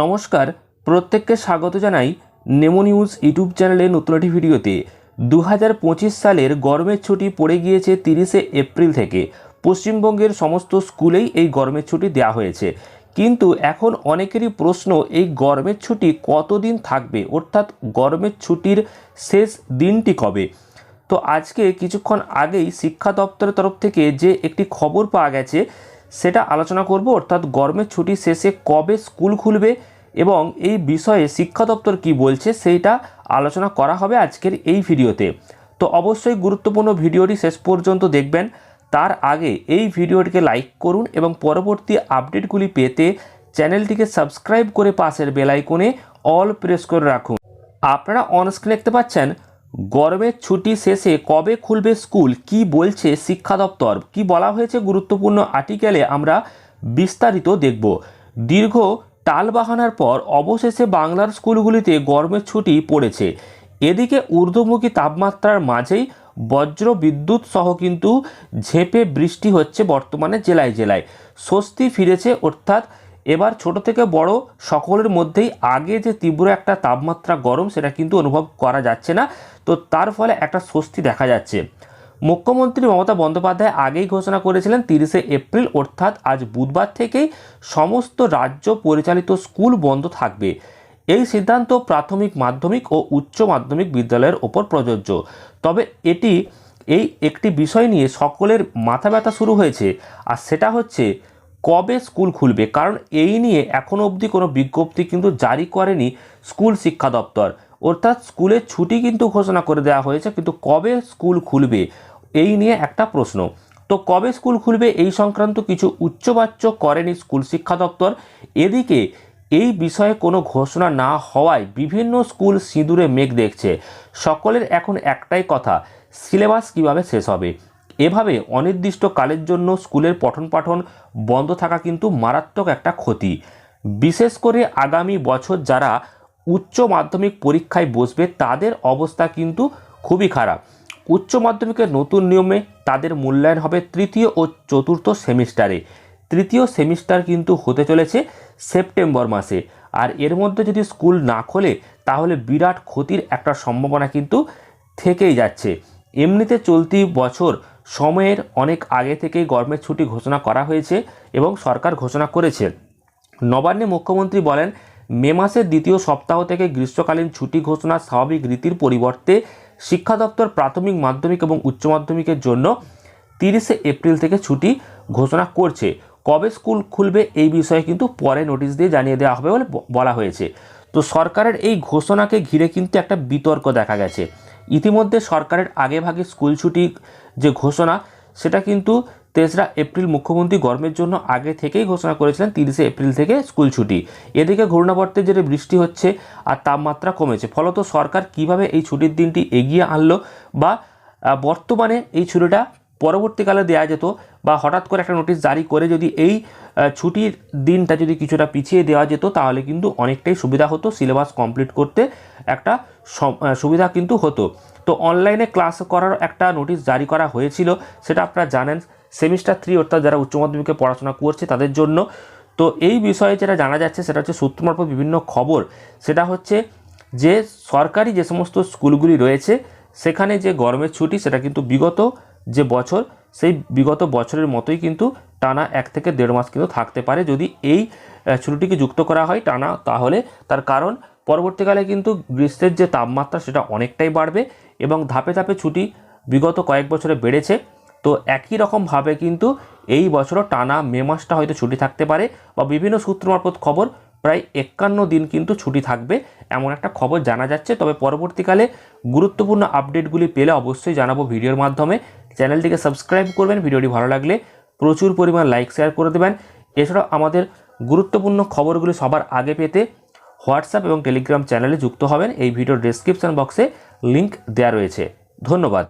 নমস্কার, প্রত্যেককে স্বাগত জানাই নেমো নিউজ ইউটিউব চ্যানেলে নতুন একটি ভিডিওতে। দু হাজার পঁচিশ সালের গরমের ছুটি পড়ে গিয়েছে তিরিশে এপ্রিল থেকে। পশ্চিমবঙ্গের সমস্ত স্কুলেই এই গরমের ছুটি দেওয়া হয়েছে। কিন্তু এখন অনেকেরই প্রশ্ন, এই গরমের ছুটি কতদিন থাকবে? অর্থাৎ গরমের ছুটির শেষ দিনটি কবে? তো আজকে কিছুক্ষণ আগেই শিক্ষা দপ্তরের তরফ থেকে যে একটি খবর পাওয়া গেছে সেটা আলোচনা করব, অর্থাৎ গরমের ছুটি শেষে কবে স্কুল খুলবে এবং এই বিষয়ে শিক্ষা দপ্তর কী বলছে সেইটা আলোচনা করা হবে আজকের এই ভিডিওতে। তো অবশ্যই গুরুত্বপূর্ণ ভিডিওটি শেষ পর্যন্ত দেখবেন। তার আগে এই ভিডিওটিকে লাইক করুন এবং পরবর্তী আপডেটগুলি পেতে চ্যানেলটিকে সাবস্ক্রাইব করে পাশের বেল আইকনে অল প্রেস করে রাখুন। আপনারা অনস্ক্রিন দেখতে পাচ্ছেন গরমের ছুটি শেষে কবে খুলবে স্কুল? কি বলছে শিক্ষা দপ্তর? কি বলা হয়েছে গুরুত্বপূর্ণ আর্টিকেলে আমরা বিস্তারিত দেখব। দীর্ঘ টালবাহানার পর অবশেষে বাংলার স্কুলগুলিতে গরমের ছুটি পড়েছে। এদিকে ঊর্ধ্বমুখী তাপমাত্রার মাঝেই বজ্র বিদ্যুৎ সহ কিন্তু ঝেঁপে বৃষ্টি হচ্ছে বর্তমানে জেলায় জেলায়। স্বস্তি ফিরেছে অর্থাৎ এবার ছোট থেকে বড় সকলের মধ্যেই আগে যে তীব্র একটা তাপমাত্রা গরম, সেটা কিন্তু অনুভব করা যাচ্ছে না। তো তার ফলে একটা স্বস্তি দেখা যাচ্ছে। মুখ্যমন্ত্রী মমতা বন্দ্যোপাধ্যায় আগেই ঘোষণা করেছিলেন তিরিশে এপ্রিল, অর্থাৎ আজ বুধবার থেকেই সমস্ত রাজ্য পরিচালিত স্কুল বন্ধ থাকবে। এই সিদ্ধান্ত প্রাথমিক মাধ্যমিক ও উচ্চ মাধ্যমিক বিদ্যালয়ের ওপর প্রযোজ্য। তবে এটি, এই একটি বিষয় নিয়ে সকলের মাথা ব্যথা শুরু হয়েছে। আর সেটা হচ্ছে কবে স্কুল খুলবে? কারণ এই নিয়ে এখনও অবধি কোনো বিজ্ঞপ্তি কিন্তু জারি করেনি স্কুল শিক্ষা দপ্তর। অর্থাৎ স্কুলের ছুটি কিন্তু ঘোষণা করে দেওয়া হয়েছে, কিন্তু কবে স্কুল খুলবে? এই নিয়ে একটা প্রশ্ন। তো কবে স্কুল খুলবে এই সংক্রান্ত কিছু উচ্চবাচ্য করেনি স্কুল শিক্ষা দপ্তর। এদিকে এই বিষয়ে কোনো ঘোষণা না হওয়ায় বিভিন্ন স্কুল সিঁদুরে মেঘ দেখছে। সকলের এখন একটাই কথা, সিলেবাস কীভাবে শেষ হবে? এভাবে অনির্দিষ্ট কালের জন্য স্কুলের পঠন পাঠন বন্ধ থাকা কিন্তু মারাত্মক একটা ক্ষতি। বিশেষ করে আগামী বছর যারা উচ্চ মাধ্যমিক পরীক্ষায় বসবে, তাদের অবস্থা কিন্তু খুবই খারাপ। উচ্চ মাধ্যমিকের নতুন নিয়মে তাদের মূল্যায়ন হবে তৃতীয় ও চতুর্থ সেমিস্টারে। তৃতীয় সেমিস্টার কিন্তু হতে চলেছে সেপ্টেম্বর মাসে। আর এর মধ্যে যদি স্কুল না খোলে, তাহলে বিরাট ক্ষতির একটা সম্ভাবনা কিন্তু থেকেই যাচ্ছে। এমনিতে চলতি বছর সময়ের অনেক আগে থেকেই গরমের ছুটি ঘোষণা করা হয়েছে এবং সরকার ঘোষণা করেছে। নবান্নে মুখ্যমন্ত্রী বলেন, মে মাসের দ্বিতীয় সপ্তাহ থেকে গ্রীষ্মকালীন ছুটি ঘোষণা স্বাভাবিক রীতির পরিবর্তে শিক্ষা দপ্তর প্রাথমিক মাধ্যমিক এবং উচ্চ মাধ্যমিকের জন্য তিরিশে এপ্রিল থেকে ছুটি ঘোষণা করছে। কবে স্কুল খুলবে এই বিষয়ে কিন্তু পরে নোটিশ দিয়ে জানিয়ে দেওয়া হবে বলে বলা হয়েছে। তো সরকারের এই ঘোষণাকে ঘিরে কিন্তু একটা বিতর্ক দেখা গেছে। ইতিমধ্যে সরকারের আগেভাগে স্কুল ছুটি যে ঘোষণা, সেটা কিন্তু তেসরা এপ্রিল মুখ্যমন্ত্রী গরমের জন্য আগে থেকেই ঘোষণা করেছিলেন, তিরিশে এপ্রিল থেকে স্কুল ছুটি। এদিকে ঘূর্ণাবর্তে জেরে বৃষ্টি হচ্ছে আর তাপমাত্রা কমেছে, ফলত সরকার কীভাবে এই ছুটির দিনটি এগিয়ে আনলো বা বর্তমানে এই ছুটিটা পরবর্তীকালে দেওয়া যেত বা হঠাৎ করে একটা নোটিশ জারি করে যদি এই ছুটির দিনটা যদি কিছুটা পিছিয়ে দেওয়া যেত, তাহলে কিন্তু অনেকটাই সুবিধা হতো, সিলেবাস কমপ্লিট করতে একটা সুবিধা কিন্তু হতো। তো অনলাইনে ক্লাস করার একটা নোটিশ জারি করা হয়েছিল, সেটা আপনারা জানেন, সেমিস্টার থ্রি অর্থাৎ যারা উচ্চ মাধ্যমিকে পড়াশোনা করছে তাদের জন্য। তো এই বিষয়ে যেটা জানা যাচ্ছে, সেটা হচ্ছে সূত্র মারফত বিভিন্ন খবর। সেটা হচ্ছে যে সরকারি যে সমস্ত স্কুলগুলি রয়েছে, সেখানে যে গরমের ছুটি, সেটা কিন্তু বিগত যে বছর, সেই বিগত বছরের মতোই কিন্তু টানা এক থেকে দেড় মাস কিন্তু থাকতে পারে। যদি এই ছুটিটিকে যুক্ত করা হয় টানা, তাহলে তার কারণ পরবর্তীকালে কিন্তু গ্রীষ্মের যে তাপমাত্রা সেটা অনেকটাই বাড়বে এবং ধাপে ধাপে ছুটি বিগত কয়েক বছরে বেড়েছে। তো একই রকমভাবে কিন্তু এই বছরও টানা মে মাসটা হয়তো ছুটি থাকতে পারে বা বিভিন্ন সূত্র মারফত খবর প্রায় একান্ন দিন কিন্তু ছুটি থাকবে এমন একটা খবর জানা যাচ্ছে। তবে পরবর্তীকালে গুরুত্বপূর্ণ আপডেটগুলি পেলে অবশ্যই জানাব ভিডিওর মাধ্যমে। চ্যানেলটিকে সাবস্ক্রাইব করবেন, ভিডিওটি ভালো লাগলে প্রচুর পরিমাণ লাইক, শেয়ার করে দেবেন। এছাড়াও আমাদের গুরুত্বপূর্ণ খবরগুলি সবার আগে পেতে হোয়াটসঅ্যাপ এবং টেলিগ্রাম চ্যানেলে যুক্ত হবেন। এই ভিডিওর ডেসক্রিপশন বক্সে লিংক দেওয়া রয়েছে। ধন্যবাদ।